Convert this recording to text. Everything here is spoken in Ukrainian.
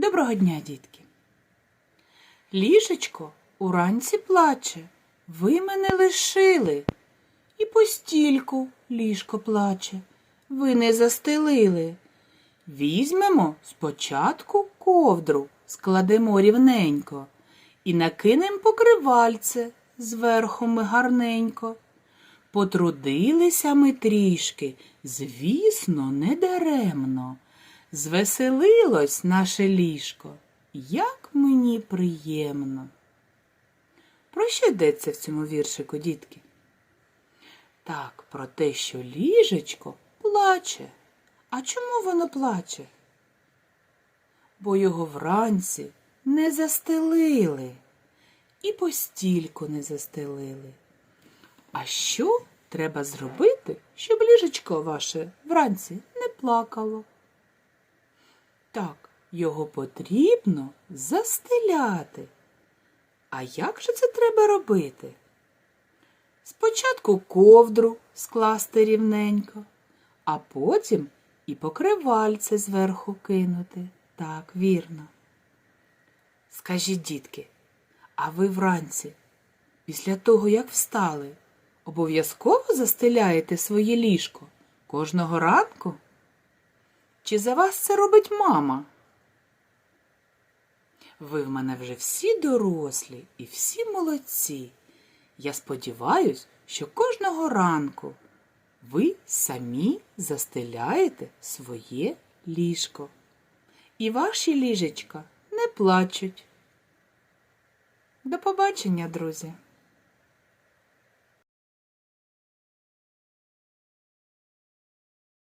Доброго дня, дітки. Ліжечко уранці плаче. Ви мене лишили. І постільку ліжко плаче. Ви не застелили. Візьмемо спочатку ковдру, складемо рівненько і накинем покривальце зверху ми гарненько. Потрудилися ми трішки, звісно, не даремно. Звеселилось наше ліжко, як мені приємно. Про що йдеться в цьому віршику, дітки? Так, про те, що ліжечко плаче. А чому воно плаче? Бо його вранці не застелили і постільку не застелили. А що треба зробити, щоб ліжечко ваше вранці не плакало? Так, його потрібно застеляти. А як же це треба робити? Спочатку ковдру скласти рівненько, а потім і покривальце зверху кинути. Так, вірно. Скажіть, дітки, а ви вранці, після того, як встали, обов'язково застеляєте своє ліжко кожного ранку? Чи за вас це робить мама? Ви в мене вже всі дорослі і всі молодці. Я сподіваюсь, що кожного ранку ви самі застеляєте своє ліжко. І ваші ліжечка не плачуть. До побачення, друзі!